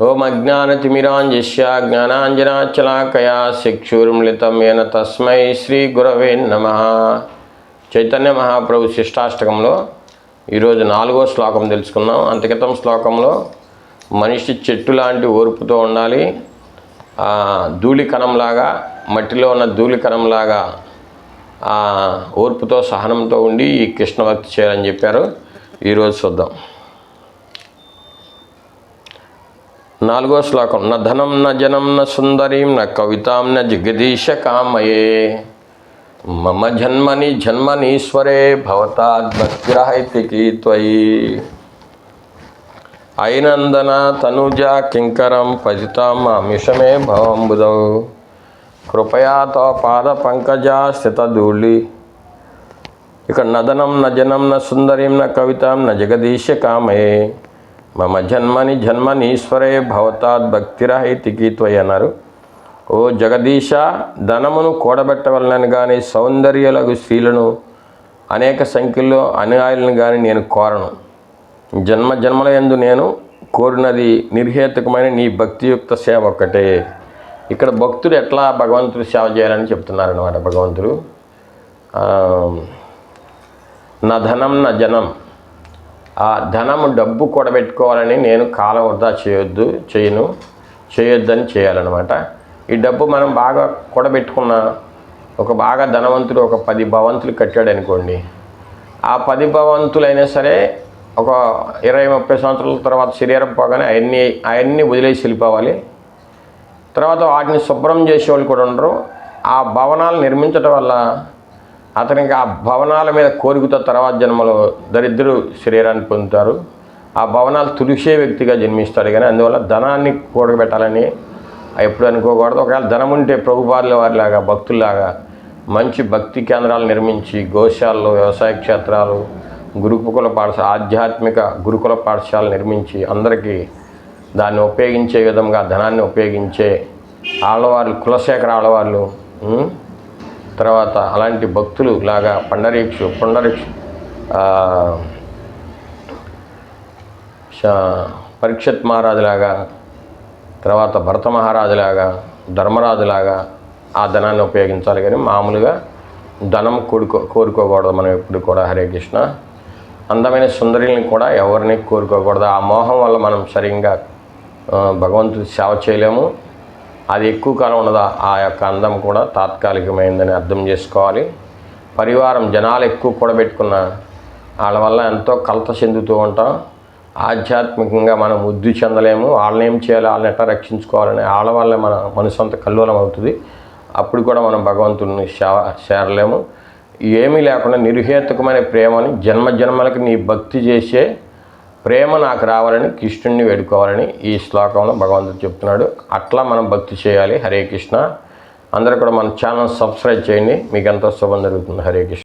ఓం అజ్ఞానతిమిరాంజస్య జ్ఞానాంజనాచలాకయా చక్షుర్మిళితం ఏన తస్మై శ్రీ గురవే నమ. చైతన్య మహాప్రభు శిష్టాష్టకంలో ఈరోజు నాలుగో శ్లోకం తెలుసుకుందాం. అంతకితం శ్లోకంలో మనిషి చెట్టు లాంటి ఓర్పుతో ఉండాలి. ధూళికణంలాగా ధూళి కణంలాగా మట్టిలో ఉన్న ధూళి కణంలాగా ఓర్పుతో సహనంతో ఉండి ఈ కృష్ణ భక్తి చేయాలని చెప్పారు. ఈరోజు చూద్దాం. నాలుగో శ్లోకం న ధనం న జనం న సుందరీం న కవితాం న జగదీశ కామయే మమ జన్మని జన్మనీశ్వరే భవతాద్భక్తిరహైతికి త్వయి ఐనందన తనుజ కింకరం పతితాం అమిషమే భవంబుదౌ కృపయా తో పాద పంకజ స్థితధూళి ఇక్కడ నదనం న జనం న సుందరీం న కవితాం న జగదీశ కామయే మమ జన్మని జన్మనీశ్వరే భవతాద్ భక్తిరహైతికి త్వయి అన్నారు. ఓ జగదీశ ధనమును కూడబెట్టవలనని కానీ సౌందర్యలకు స్త్రీలను అనేక సంఖ్యలో అనుయాయులను కానీ నేను కోరను. జన్మ జన్మల ఎందు నేను కోరినది నిర్హేతుకమైన నీ భక్తియుక్త సేవ ఒక్కటే. ఇక్కడ భక్తుడు ఎట్లా భగవంతుడు సేవ చేయాలని చెప్తున్నారు అనమాట భగవంతుడు నా ధనం నా జనం. ఆ ధనము డబ్బు కూడబెట్టుకోవాలని నేను కాలం వృధా చేయొద్దు చేయను చేయొద్దని చేయాలన్నమాట. ఈ డబ్బు మనం బాగా కూడబెట్టుకున్న ఒక బాగా ధనవంతుడు ఒక పది భవంతులు కట్టాడు అనుకోండి ఆ పది భవంతులైనా సరే ఒక ఇరవై ముప్పై సంవత్సరాల తర్వాత శరీరం పోగానే అవన్నీ అవన్నీ వదిలేసి వెళ్ళిపోవాలి. తర్వాత వాటిని శుభ్రం చేసేవాళ్ళు కూడా ఉండరు. ఆ భవనాలు నిర్మించడం వల్ల అతనికి ఆ భవనాల మీద కోరికతో తర్వాత జన్మలో దరిద్రుడు శరీరాన్ని పొందుతారు. ఆ భవనాలు తులిసే వ్యక్తిగా జన్మిస్తాడు కానీ అందువల్ల ధనాన్ని కూడబెట్టాలని ఎప్పుడు అనుకోకూడదు. ఒకవేళ ధనం ఉంటే ప్రభుపాదుల వారిలాగా భక్తుల్లాగా మంచి భక్తి కేంద్రాలు నిర్మించి గోశాలలో వ్యవసాయ క్షేత్రాలు గురుకుల పాఠశాల ఆధ్యాత్మిక గురుకుల పాఠశాలలు నిర్మించి అందరికీ దాన్ని ఉపయోగించే విధంగా ధనాన్ని ఉపయోగించే ఆడవాళ్ళు కులశేఖర ఆడవాళ్ళు తర్వాత అలాంటి భక్తులు లాగా పండరీక్షు పుండరీక్షు పరీక్షత్ మహారాజులాగా తర్వాత భరత మహారాజులాగా ధర్మరాజులాగా ఆ ధనాన్ని ఉపయోగించాలి కానీ మామూలుగా ధనం కోరుకో కోరుకోకూడదు మనం ఎప్పుడు కూడా హరే కృష్ణ. అందమైన సుందరిని కూడా ఎవరిని కోరుకోకూడదు. ఆ మోహం వల్ల మనం సరిగ్గా భగవంతుడి సేవ చేయలేము. అది ఎక్కువ కాలం ఉన్నదా? ఆ యొక్క అందం కూడా తాత్కాలికమైందని అర్థం చేసుకోవాలి. పరివారం జనాలు ఎక్కువ కూడబెట్టుకున్న వాళ్ళ వల్ల ఎంతో కలత చెందుతూ ఉంటాం. ఆధ్యాత్మికంగా మనం వృద్ధి చెందలేము. వాళ్ళని ఏం చేయాలి? వాళ్ళని ఎట్లా రక్షించుకోవాలని వాళ్ళ వల్ల మన మనసు అంత కల్లోలం అవుతుంది. అప్పుడు కూడా మనం భగవంతుడిని చేరలేము. ఏమీ లేకుండా నిర్హేతుకమైన ప్రేమని జన్మ జన్మలకి నీ భక్తి చేసే ప్రేమ నాకు రావాలని కృష్ణుడిని వేడుకోవాలని ఈ శ్లోకంలో భగవంతుడు చెప్తున్నాడు. అట్లా మనం భక్తి చేయాలి. హరే కృష్ణ. అందరూ కూడా మన ఛానల్ సబ్స్క్రైబ్ చేయండి. మీకు ఎంతో శుభం జరుగుతుంది. హరే కృష్ణ.